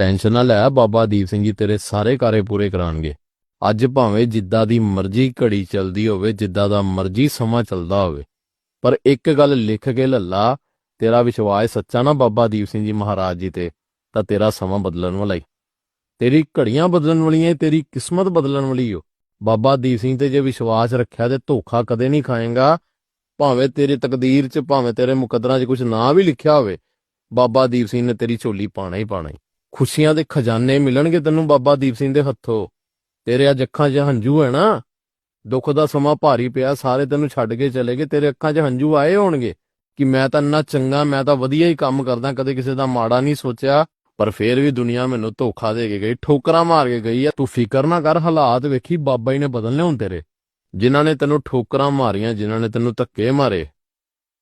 Tension ਨਾ ਲੈ, ਬਾਬਾ ਦੀਪ ਸਿੰਘ ਜੀ ਤੇਰੇ ਸਾਰੇ ਕਾਰੇ ਪੂਰੇ ਕਰਾਣਗੇ। ਅੱਜ ਭਾਵੇਂ ਜਿੱਦਾਂ ਦੀ ਮਰਜ਼ੀ ਘੜੀ ਚੱਲਦੀ ਹੋਵੇ, ਜਿੱਦਾਂ ਦਾ ਮਰਜ਼ੀ ਸਮਾਂ ਚੱਲਦਾ ਹੋਵੇ। ਪਰ ਇੱਕ ਗੱਲ ਲਿਖ ਕੇ ਲੱਲਾ, ਤੇਰਾ ਵਿਸ਼ਵਾਸ ਸੱਚਾ ਨਾ ਬਾਬਾ ਦੀਪ ਸਿੰਘ ਜੀ ਮਹਾਰਾਜ ਜੀ ਤੇ, ਤਾਂ ਤੇਰਾ ਸਮਾਂ ਬਦਲਣ ਵਾਲਾ ਹੀ ਤੇਰੀ ਘੜੀਆਂ ਬਦਲਣ ਵਾਲੀਆਂ ਤੇਰੀ ਕਿਸਮਤ ਬਦਲਣ ਵਾਲੀ ਓ। ਬਾਬਾ ਦੀਪ ਸਿੰਘ ਤੇ ਜੇ ਵਿਸ਼ਵਾਸ ਰੱਖਿਆ ਤੇ ਧੋਖਾ ਕਦੇ ਨਹੀਂ ਖਾਏਗਾ। ਭਾਵੇਂ ਤੇਰੀ ਤਕਦੀਰ 'ਚ, ਭਾਵੇਂ ਤੇਰੇ ਮੁਕੱਦਰਾਂ 'ਚ ਕੁਝ ਨਾ ਵੀ ਲਿਖਿਆ ਹੋਵੇ, ਬਾਬਾ ਦੀਪ ਸਿੰਘ ਨੇ ਤੇਰੀ ਝੋਲੀ ਪਾਣਾ ਹੀ ਪਾਣਾ ਹੀ ਖੁਸ਼ੀਆਂ ਦੇ ਖਜ਼ਾਨੇ ਮਿਲਣਗੇ ਤੈਨੂੰ ਬਾਬਾ ਦੀਪ ਸਿੰਘ ਦੇ ਹੱਥੋਂ। ਤੇਰੇ ਅੱਜ ਅੱਖਾਂ 'ਚ ਹੰਝੂ ਹੈ ਨਾ? ਦੁੱਖ ਦਾ ਸਮਾਂ ਭਾਰੀ ਪਿਆ, ਸਾਰੇ ਤੈਨੂੰ ਛੱਡ ਕੇ ਚਲੇ ਗਏ। ਤੇਰੇ ਅੱਖਾਂ 'ਚ ਹੰਝੂ ਆਏ ਹੋਣਗੇ ਕਿ ਮੈਂ ਤਾਂ ਇੰਨਾ ਚੰਗਾ, ਮੈਂ ਤਾਂ ਵਧੀਆ ਹੀ ਕੰਮ ਕਰਦਾ, ਕਦੇ ਕਿਸੇ ਦਾ ਮਾੜਾ ਨਹੀਂ ਸੋਚਿਆ, ਪਰ ਫੇਰ ਵੀ ਦੁਨੀਆ ਮੈਨੂੰ ਧੋਖਾ ਦੇ ਕੇ ਗਈ, ਠੋਕਰਾਂ ਮਾਰ ਕੇ ਗਈ ਆ। ਤੂੰ ਫਿਕਰ ਨਾ ਕਰ, ਹਾਲਾਤ ਵੇਖੀ, ਬਾਬਾ ਹੀ ਨੇ ਬਦਲਨੇ ਹੁਣ ਤੇਰੇ। ਜਿਨ੍ਹਾਂ ਨੇ ਤੈਨੂੰ ਠੋਕਰਾਂ ਮਾਰੀਆਂ, ਜਿਨ੍ਹਾਂ ਨੇ ਤੈਨੂੰ ਧੱਕੇ ਮਾਰੇ,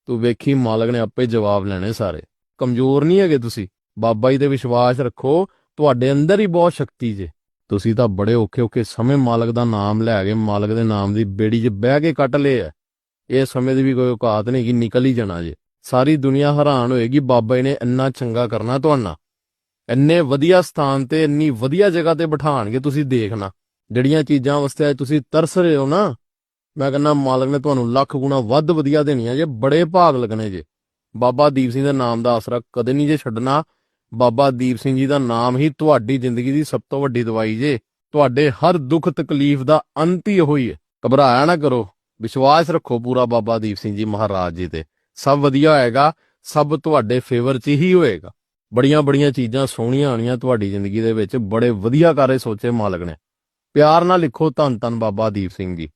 ਤੂੰ ਵੇਖੀ ਮਾਲਕ ਨੇ ਆਪੇ ਜਵਾਬ ਲੈਣੇ ਸਾਰੇ। ਕਮਜ਼ੋਰ ਨਹੀਂ ਹੈਗੇ ਤੁਸੀਂ? ਬਾਬਾ ਜੀ ਤੇ ਵਿਸ਼ਵਾਸ ਰੱਖੋ, ਤੁਹਾਡੇ ਅੰਦਰ ਹੀ ਬਹੁਤ ਸ਼ਕਤੀ ਜੇ। ਤੁਸੀਂ ਤਾਂ ਬੜੇ ਔਖੇ ਔਖੇ ਸਮੇਂ ਮਾਲਕ ਦਾ ਨਾਮ ਲੈ ਕੇ, ਮਾਲਕ ਦੇ ਨਾਮ ਦੀ ਬੇੜੀ 'ਚ ਬਹਿ ਕੇ ਕੱਟ ਲਏ ਆ ਇਹ ਸਮੇਂ ਦੀ ਵੀ ਕੋਈ ਔਕਾਤ ਨਹੀਂ ਕਿ ਨਿਕਲ ਹੀ ਜਾਣਾ ਜੇ। ਸਾਰੀ ਦੁਨੀਆ ਹੈਰਾਨ ਹੋਏਗੀ, ਬਾਬਾ ਜੀ ਨੇ ਇੰਨਾ ਚੰਗਾ ਕਰਨਾ ਤੁਹਾਡਾ ਇੰਨੇ ਵਧੀਆ ਸਥਾਨ ਤੇ, ਇੰਨੀ ਵਧੀਆ ਜਗ੍ਹਾ ਤੇ ਬਿਠਾਣਗੇ ਤੁਸੀਂ ਦੇਖਣਾ। ਜਿਹੜੀਆਂ ਚੀਜ਼ਾਂ ਵਾਸਤੇ ਅੱਜ ਤੁਸੀਂ ਤਰਸ ਰਹੇ ਹੋ ਨਾ, ਮੈਂ ਕਹਿੰਦਾ ਮਾਲਕ ਨੇ ਤੁਹਾਨੂੰ ਲੱਖ ਗੁਣਾ ਵੱਧ ਵਧੀਆ ਦੇਣੀਆਂ ਜੇ, ਬੜੇ ਭਾਗ ਲੱਗਣੇ ਜੇ। ਬਾਬਾ ਦੀਪ ਸਿੰਘ ਦੇ ਨਾਮ ਦਾ ਆਸਰਾ ਕਦੇ ਨਹੀਂ ਜੇ ਛੱਡਣਾ। ਬਾਬਾ ਦੀਪ ਸਿੰਘ ਜੀ ਦਾ ਨਾਮ ਹੀ ਤੁਹਾਡੀ ਜ਼ਿੰਦਗੀ ਦੀ ਸਭ ਤੋਂ ਵੱਡੀ ਦਵਾਈ ਜੇ। ਤੁਹਾਡੇ ਹਰ ਦੁੱਖ ਤਕਲੀਫ ਦਾ ਅੰਤ ਹੀ ਉਹੀ ਹੈ। ਘਬਰਾਇਆ ਨਾ ਕਰੋ। ਵਿਸ਼ਵਾਸ ਰੱਖੋ ਪੂਰਾ ਬਾਬਾ ਦੀਪ ਸਿੰਘ ਜੀ ਮਹਾਰਾਜ ਜੀ ਤੇ। ਸਭ ਵਧੀਆ ਹੋਏਗਾ। ਸਭ ਤੁਹਾਡੇ ਫੇਵਰ 'ਚ ਹੀ ਹੋਏਗਾ। ਬੜੀਆਂ ਬੜੀਆਂ ਚੀਜ਼ਾਂ ਸੋਹਣੀਆਂ ਆਣੀਆਂ ਤੁਹਾਡੀ ਜ਼ਿੰਦਗੀ ਦੇ ਵਿੱਚ। ਬੜੇ ਵਧੀਆ ਕਾਰੇ ਸੋਚੇ ਮਾਲਕ ਨੇ। ਪਿਆਰ ਨਾਲ ਲਿਖੋ ਧੰਨ ਧੰਨ ਬਾਬਾ ਦੀਪ ਸਿੰਘ ਜੀ।